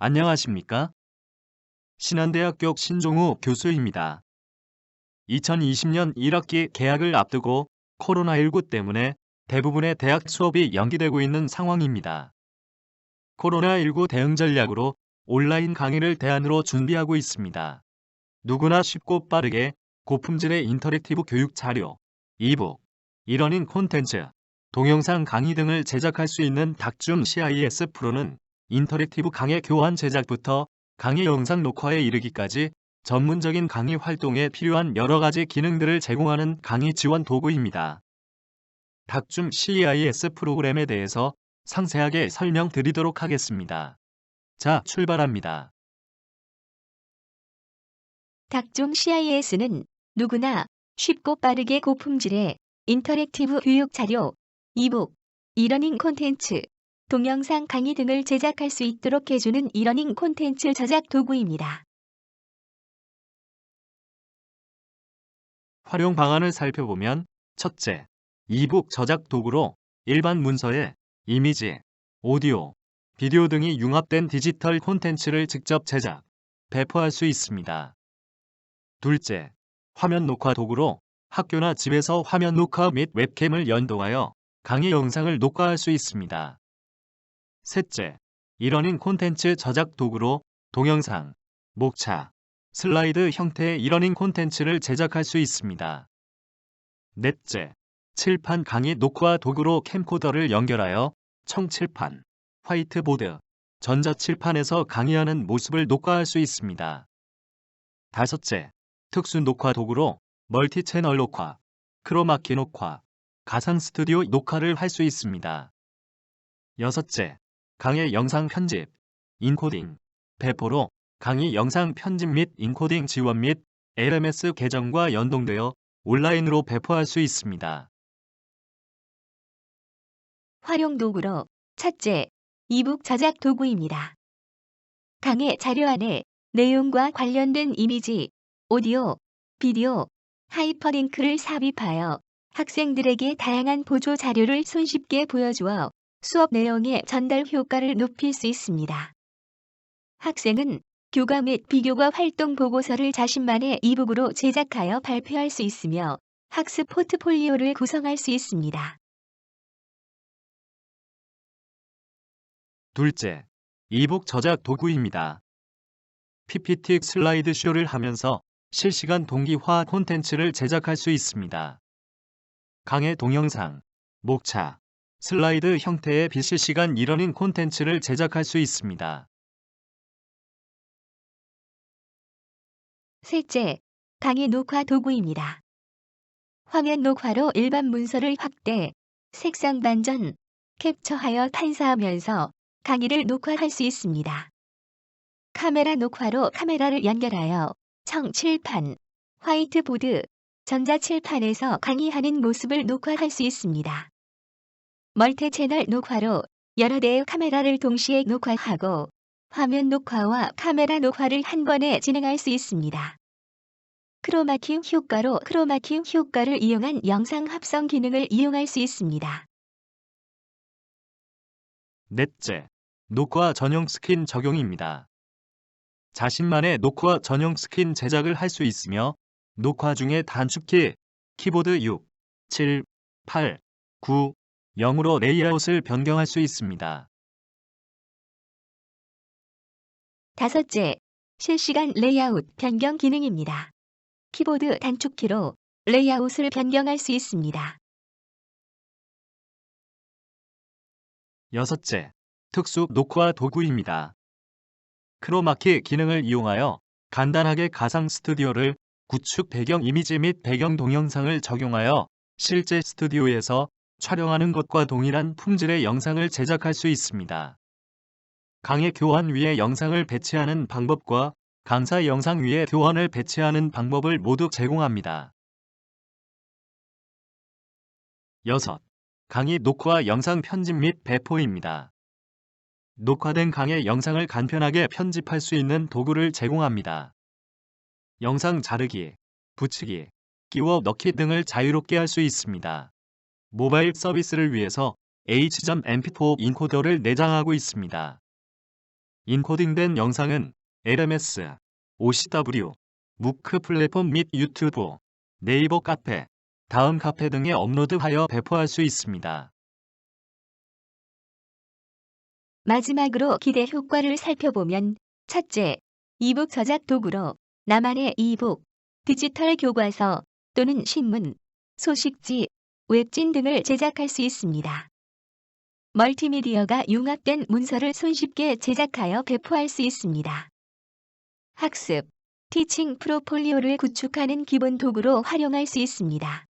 안녕하십니까? 신한대학교 신종우 교수입니다. 2020년 1학기 개학을 앞두고 코로나19 때문에 대부분의 대학 수업이 연기되고 있는 상황입니다. 코로나19 대응 전략으로 온라인 강의를 대안으로 준비하고 있습니다. 누구나 쉽고 빠르게 고품질의 인터랙티브 교육 자료, 이북, 이러닝 콘텐츠, 동영상 강의 등을 제작할 수 있는 닥줌 CIS 프로는 인터랙티브 강의 교환 제작부터 강의 영상 녹화에 이르기까지 전문적인 강의 활동에 필요한 여러 가지 기능들을 제공하는 강의 지원 도구입니다. 닥줌 CIS 프로그램에 대해서 상세하게 설명드리도록 하겠습니다. 자, 출발합니다. 닥종 CIS는 누구나 쉽고 빠르게 고품질의 인터랙티브 교육 자료, 이북, 이러닝 콘텐츠, 동영상 강의 등을 제작할 수 있도록 해주는 이러닝 콘텐츠 저작 도구입니다. 활용 방안을 살펴보면 첫째, 이북 저작 도구로 일반 문서에 이미지, 오디오, 비디오 등이 융합된 디지털 콘텐츠를 직접 제작, 배포할 수 있습니다. 둘째, 화면 녹화 도구로 학교나 집에서 화면 녹화 및 웹캠을 연동하여 강의 영상을 녹화할 수 있습니다. 셋째, 이러닝 콘텐츠 저작 도구로 동영상, 목차, 슬라이드 형태의 이러닝 콘텐츠를 제작할 수 있습니다. 넷째, 칠판 강의 녹화 도구로 캠코더를 연결하여 청칠판, 화이트보드, 전자칠판에서 강의하는 모습을 녹화할 수 있습니다. 다섯째, 특수 녹화 도구로 멀티 채널 녹화, 크로마키 녹화, 가상 스튜디오 녹화를 할 수 있습니다. 여섯째, 강의 영상 편집, 인코딩, 배포로 강의 영상 편집 및 인코딩 지원 및 LMS 계정과 연동되어 온라인으로 배포할 수 있습니다. 활용 도구로 첫째, 이북 저작 도구입니다. 강의 자료 안에 내용과 관련된 이미지, 오디오, 비디오, 하이퍼링크를 삽입하여 학생들에게 다양한 보조 자료를 손쉽게 보여주어 수업 내용의 전달 효과를 높일 수 있습니다. 학생은 교과 및 비교과 활동 보고서를 자신만의 이북으로 제작하여 발표할 수 있으며 학습 포트폴리오를 구성할 수 있습니다. 둘째, 이북 저작 도구입니다. PPT 슬라이드 쇼를 하면서 실시간 동기화 콘텐츠를 제작할 수 있습니다. 강의 동영상, 목차, 슬라이드 형태의 비실시간 이러닝 콘텐츠를 제작할 수 있습니다. 셋째, 강의 녹화 도구입니다. 화면 녹화로 일반 문서를 확대, 색상 반전, 캡처하여 탄사하면서 강의를 녹화할 수 있습니다. 카메라 녹화로 카메라를 연결하여 청칠판, 화이트보드, 전자칠판에서 강의하는 모습을 녹화할 수 있습니다. 멀티 채널 녹화로 여러 대의 카메라를 동시에 녹화하고 화면 녹화와 카메라 녹화를 한 번에 진행할 수 있습니다. 크로마키 효과로 크로마키 효과를 이용한 영상 합성 기능을 이용할 수 있습니다. 넷째, 녹화 전용 스킨 적용입니다. 자신만의 녹화 전용 스킨 제작을 할 수 있으며 녹화 중에 단축키, 키보드 6, 7, 8, 9, 0으로 레이아웃을 변경할 수 있습니다. 다섯째, 실시간 레이아웃 변경 기능입니다. 키보드 단축키로 레이아웃을 변경할 수 있습니다. 여섯째, 특수 녹화 도구입니다. 크로마키 기능을 이용하여 간단하게 가상 스튜디오를 구축 배경 이미지 및 배경 동영상을 적용하여 실제 스튜디오에서 촬영하는 것과 동일한 품질의 영상을 제작할 수 있습니다. 강의 교환 위에 영상을 배치하는 방법과 강사 영상 위에 교환을 배치하는 방법을 모두 제공합니다. 6. 강의 녹화 영상 편집 및 배포입니다. 녹화된 강의 영상을 간편하게 편집할 수 있는 도구를 제공합니다. 영상 자르기, 붙이기, 끼워 넣기 등을 자유롭게 할 수 있습니다. 모바일 서비스를 위해서 H.MP4 인코더를 내장하고 있습니다. 인코딩된 영상은 LMS, OCW, 무크 플랫폼 및 유튜브, 네이버 카페, 다음 카페 등에 업로드하여 배포할 수 있습니다. 마지막으로 기대 효과를 살펴보면 첫째, 이북 저작 도구로 나만의 이북, 디지털 교과서 또는 신문, 소식지, 웹진 등을 제작할 수 있습니다. 멀티미디어가 융합된 문서를 손쉽게 제작하여 배포할 수 있습니다. 학습, 티칭 프로폴리오를 구축하는 기본 도구로 활용할 수 있습니다.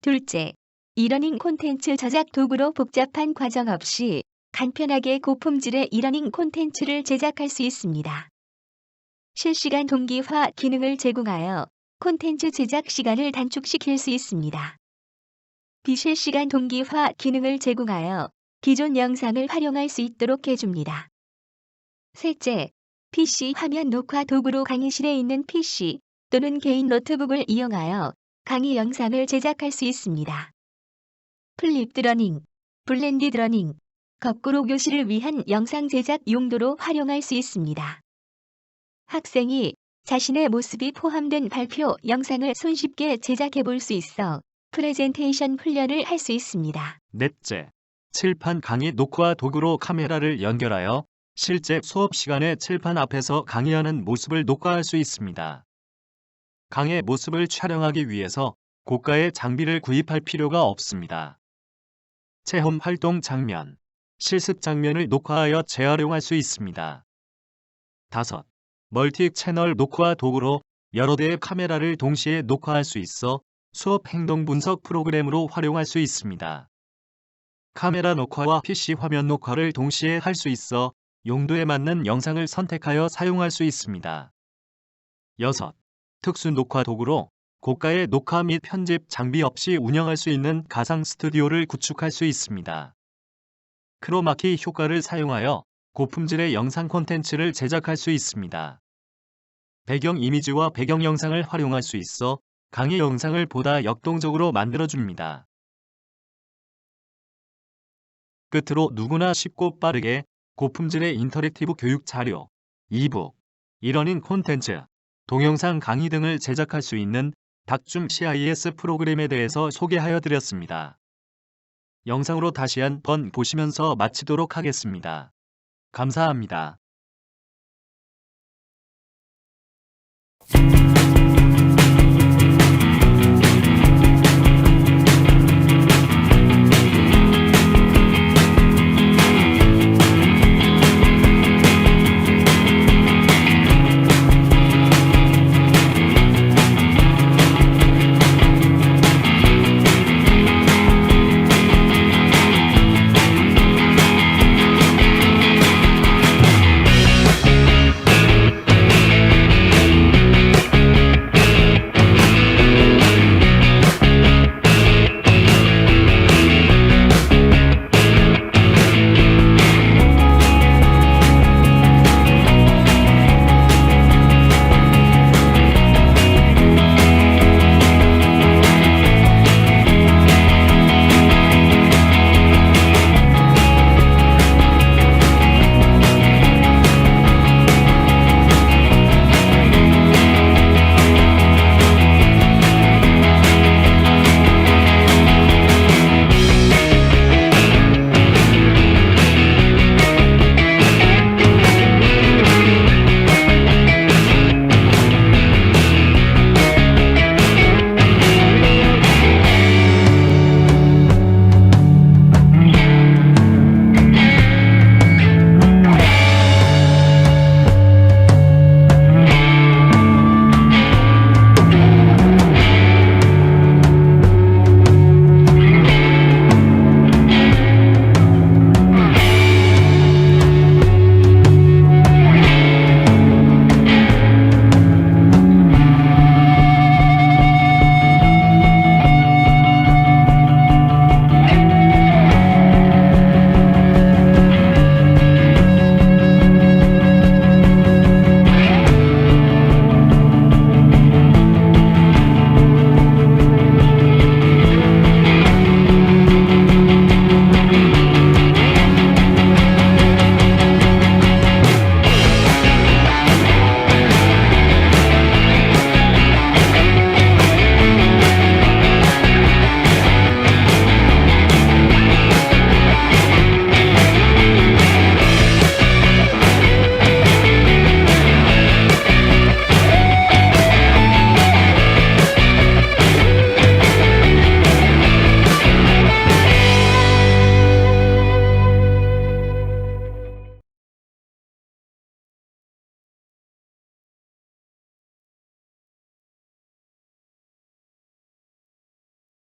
둘째, 이러닝 콘텐츠 저작 도구로 복잡한 과정 없이 간편하게 고품질의 이러닝 콘텐츠를 제작할 수 있습니다. 실시간 동기화 기능을 제공하여 콘텐츠 제작 시간을 단축시킬 수 있습니다. 비실시간 동기화 기능을 제공하여 기존 영상을 활용할 수 있도록 해줍니다. 셋째, PC 화면 녹화 도구로 강의실에 있는 PC 또는 개인 노트북을 이용하여 강의 영상을 제작할 수 있습니다. 플립드 러닝, 블렌디드 러닝, 거꾸로 교실을 위한 영상 제작 용도로 활용할 수 있습니다. 학생이 자신의 모습이 포함된 발표 영상을 손쉽게 제작해 볼 수 있어 프레젠테이션 훈련을 할 수 있습니다. 넷째, 칠판 강의 녹화 도구로 카메라를 연결하여 실제 수업 시간에 칠판 앞에서 강의하는 모습을 녹화할 수 있습니다. 강의 모습을 촬영하기 위해서 고가의 장비를 구입할 필요가 없습니다. 체험 활동 장면, 실습 장면을 녹화하여 재활용할 수 있습니다. 다섯, 멀티 채널 녹화 도구로 여러 대의 카메라를 동시에 녹화할 수 있어 수업 행동 분석 프로그램으로 활용할 수 있습니다. 카메라 녹화와 PC 화면 녹화를 동시에 할 수 있어 용도에 맞는 영상을 선택하여 사용할 수 있습니다. 여섯, 특수 녹화 도구로 고가의 녹화 및 편집 장비 없이 운영할 수 있는 가상 스튜디오를 구축할 수 있습니다. 크로마키 효과를 사용하여 고품질의 영상 콘텐츠를 제작할 수 있습니다. 배경 이미지와 배경 영상을 활용할 수 있어 강의 영상을 보다 역동적으로 만들어줍니다. 끝으로 누구나 쉽고 빠르게 고품질의 인터랙티브 교육 자료, 이북, 이러닝 콘텐츠, 동영상 강의 등을 제작할 수 있는 닥줌 CIS 프로그램에 대해서 소개하여 드렸습니다. 영상으로 다시 한 번 보시면서 마치도록 하겠습니다. 감사합니다.